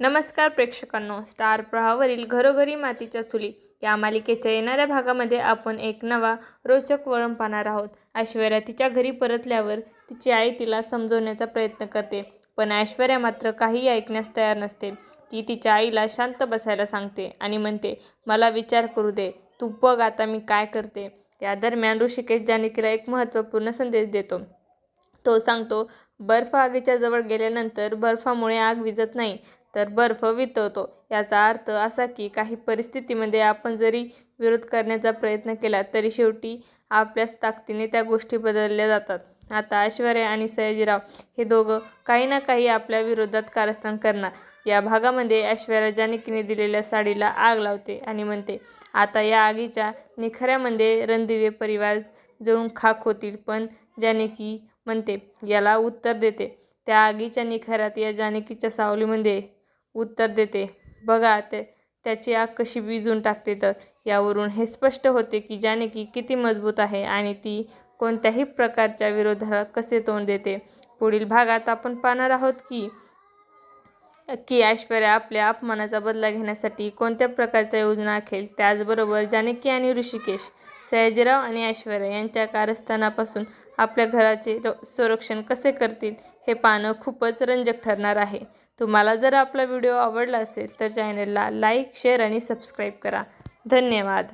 नमस्कार प्रेक्षकांनो. स्टार प्रवाहावरील घरोघरी मातीच्या चुली या मालिकेच्या येणाऱ्या भागामध्ये आपण एक नवा रोचक वळण पाहणार आहोत. ऐश्वर्या तिच्या घरी परतल्यावर तिची आई तिला समजवण्याचा प्रयत्न करते पण ऐश्वर्या मात्र काहीही ऐकण्यास तयार नसते. ती तिच्या आईला शांत बसायला सांगते आणि म्हणते मला विचार करू दे तू बघ आता मी काय करते. या दरम्यान ऋषिकेश जानकीला एक महत्त्वपूर्ण संदेश देतो. तो सांगतो बर्फ आगीच्या जवळ गेल्यानंतर बर्फामुळे आग विझत नाही तर बर्फ वितळतो. याचा अर्थ असा की काही परिस्थितीमध्ये आपण जरी विरोध करण्याचा प्रयत्न केला तरी शेवटी आपल्याच ताकदीने त्या गोष्टी बदलल्या जातात. आता ऐश्वर्या आणि सयाजीराव हे दोघं काही ना काही आपल्या विरोधात कारस्थान करणार. या भागामध्ये ऐश्वर्या जानकीने दिलेल्या साडीला आग लावते आणि म्हणते आता या आगीच्या निखऱ्यामध्ये रणदिवे परिवार जळून खाक होतील पण जानकी म्हणते याला उत्तर देते. त्या आगीच्या निखऱ्यात या जानकीच्या सावलीमध्ये उत्तर देते. बघा ते त्याची आग कशी विजून टाकते तर यावरून हे स्पष्ट होते की जानकी किती मजबूत आहे आणि ती कोणत्याही प्रकारच्या विरोधाला कसे तोंड देते? पुढील भागात आपण पाहणार आहोत की की ऐश्वर्या आपल्या अपमानाचा बदला घेण्यासाठी कोणत्या प्रकारच्या योजना आखेल? त्याचबरोबर जानकी आणि ऋषिकेश सयाजीराव आणि ऐश्वर्या यांच्या कारस्थानापासून आपल्या घराचे र संरक्षण कसे करतील हे पाहणं खूपच रंजक ठरणार आहे. तुम्हाला जर आपला व्हिडिओ आवडला असेल तर चॅनलला लाईक शेअर आणि सबस्क्राईब करा. धन्यवाद.